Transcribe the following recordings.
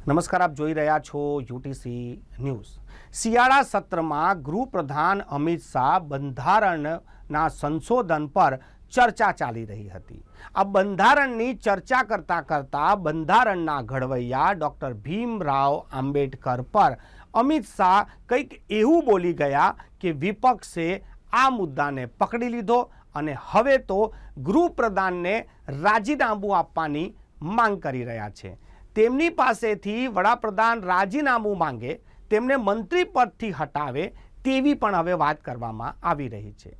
નમસ્કાર, આપ જોઈ રહ્યા છો યુટીસી ન્યૂઝ. શિયાળા સત્રમાં ગૃહપ્રધાન અમિત શાહ બંધારણના સંશોધન પર ચર્ચા ચાલી રહી હતી. આ બંધારણની ચર્ચા કરતા કરતા બંધારણના ઘડવૈયા ડૉક્ટર ભીમરાવ આંબેડકર પર અમિત શાહ કંઈક એવું બોલી ગયા કે વિપક્ષે આ મુદ્દાને પકડી લીધો અને હવે તો ગૃહપ્રધાનને રાજીનામું આપવાની માંગ કરી રહ્યા છે. તેમની પાસેથી વડાપ્રધાન રાજીનામું માંગે, તેમને મંત્રી પદથી હટાવે તેવી પણ હવે વાત કરવામાં આવી રહી છે.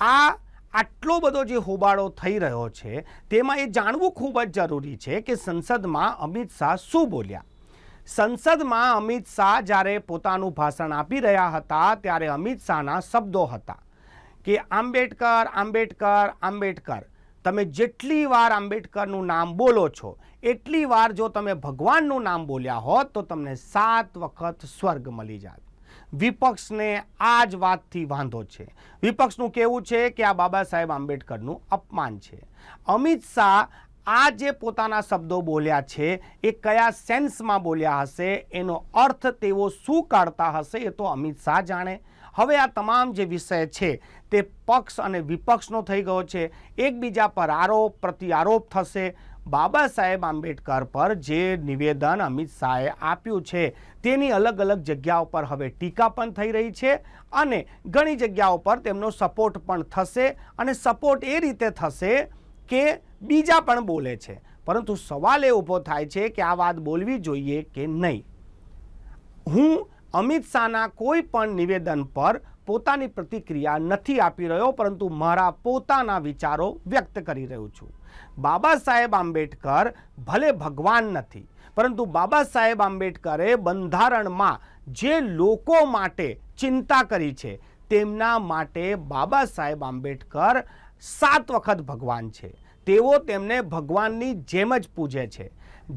આ આટલો બધો જે હોબાળો થઈ રહ્યો છે, તેમાં એ જાણવું ખૂબ જ જરૂરી છે કે સંસદમાં અમિત શાહ શું બોલ્યા. સંસદમાં અમિત શાહ જ્યારે પોતાનું ભાષણ આપી રહ્યા હતા, ત્યારે અમિત શાહના શબ્દો હતા કે, આંબેડકર આંબેડકર આંબેડકર. તમે જેટલી વાર આંબેડકરનું નામ બોલો છો, એટલી વાર જો તમે ભગવાનનું નામ બોલ્યા હોત, તો તમને સાત વખત સ્વર્ગ મળી જાત. વિપક્ષને આ જ વાતથી વાંધો છે. વિપક્ષનું કહેવું છે કે આ બાબા સાહેબ આંબેડકરનું અપમાન છે. અમિત શાહ આ જે પોતાના શબ્દો બોલ્યા છે, એ કયા સેન્સમાં બોલ્યા હશે, એનો અર્થ તેઓ શું કાઢતા હશે એ તો અમિત શાહ જાણે. હવે આ તમામ જે વિષય છે, તે પક્ષ અને વિપક્ષનો થઈ ગયો છે. એકબીજા પર આરોપ પ્રત્યારોપ થશે. બાબા સાહેબ આંબેડકર પર જે નિવેદન અમિત શાહે આપ્યું છે, તેની અલગ અલગ જગ્યાઓ પર હવે ટીકા પણ થઈ રહી છે અને ઘણી જગ્યાઓ પર તેમનો સપોર્ટ પણ થશે અને સપોર્ટ એ રીતે થશે કે બીજા પણ બોલે છે. પરંતુ સવાલ એ ઊભો થાય છે કે આ વાત બોલવી જોઈએ કે નહીં. હું અમિત શાહના કોઈ પણ નિવેદન પર પોતાની પ્રતિક્રિયા નથી આપી રહ્યો, પરંતુ મારા પોતાના વિચારો વ્યક્ત કરી રહ્યો છું. બાબા સાહેબ આંબેડકર ભલે ભગવાન નથી, પરંતુ બાબા સાહેબ આંબેડકરે બંધારણમાં જે લોકો માટે ચિંતા કરી છે, તેમના માટે બાબા સાહેબ આંબેડકર સાત વખત ભગવાન છે. તેઓ તેમને ભગવાનની જેમ જ પૂજે છે.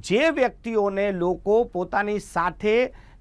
જે વ્યક્તિઓને લોકો પોતાની સાથે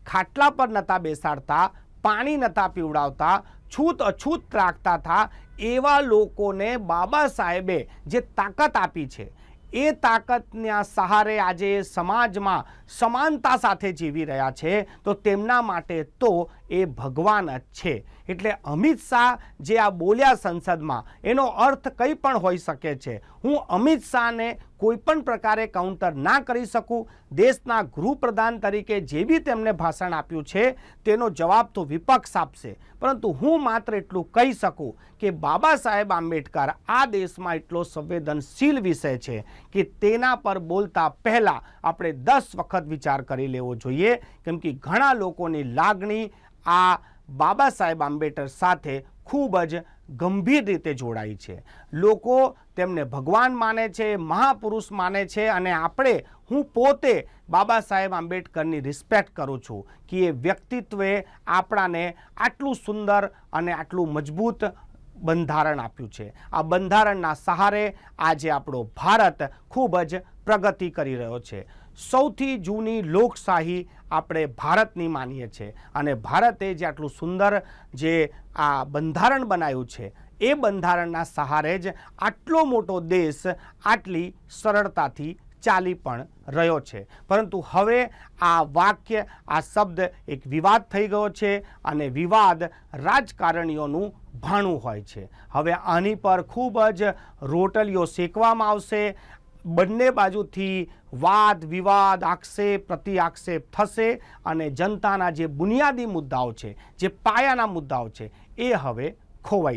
ખાટલા પર નહોતા બેસાડતા, પાણી નહોતા પીવડાવતા, છૂત અછૂત રાખતા હતા એવા લોકોને બાબા સાહેબે જે તાકાત આપી છે, એ તાકાતના સહારે આજે સમાજમાં સમાનતા સાથે જીવી રહ્યા છે, તો તેમના માટે તો એ ભગવાન જ છે. એટલે અમિત શાહ જે આ બોલ્યા સંસદમાં, એનો અર્થ કંઈ પણ હોઈ શકે છે. હું અમિત શાહને કોઈ પણ પ્રકારે કાઉન્ટર ના કરી શકું. દેશના ગૃહપ્રધાન તરીકે જે બી તેમને ભાષણ આપ્યું છે, તેનો જવાબ તો વિપક્ષ આપશે. પરંતુ હું માત્ર એટલું કહી શકું કે બાબા સાહેબ આંબેડકર આ દેશમાં એટલો સંવેદનશીલ વિષય છે કે તેના પર બોલતા પહેલાં આપણે દસ વખત વિચાર કરી લેવો જોઈએ. કેમ કે ઘણા લોકોની લાગણી આ બાબા સાહેબ આંબેડકર સાથે ખૂબ જ ગંભીર રીતે જોડાય છે. લોકો તેમને ભગવાન માને છે, મહાપુરુષ માને છે અને આપણે, હું પોતે બાબા સાહેબ આંબેડકરની રિસ્પેક્ટ કરું છું કે એ વ્યક્તિત્વે આપણાને આટલું સુંદર અને આટલું મજબૂત બંધારણ આપ્યું છે. આ બંધારણના સહારે આજે આપણો ભારત ખૂબ જ પ્રગતિ કરી રહ્યો છે. સૌથી જૂની લોકશાહી આપણે ભારતની માનીએ છીએ અને ભારતે જે આટલું સુંદર જે આ બંધારણ બનાવ્યું છે, એ બંધારણના સહારે જ આટલો મોટો દેશ આટલી સરળતાથી ચાલી પણ રહ્યો છે. પરંતુ હવે આ વાક્ય, આ શબ્દ એક વિવાદ થઈ ગયો છે અને વિવાદ રાજકારણીઓનું ભાણું હોય છે. હવે આની પર ખૂબ જ રોટલીઓ શેકવામાં આવશે. બંને બાજુથી વાદ, વિવાદ, આક્ષેપ પ્રતિ આક્ષેપ થશે અને જનતાના જે બુનિયાદી મુદ્દાઓ છે, જે પાયાના મુદ્દાઓ છે, એ હવે ખોવાઈ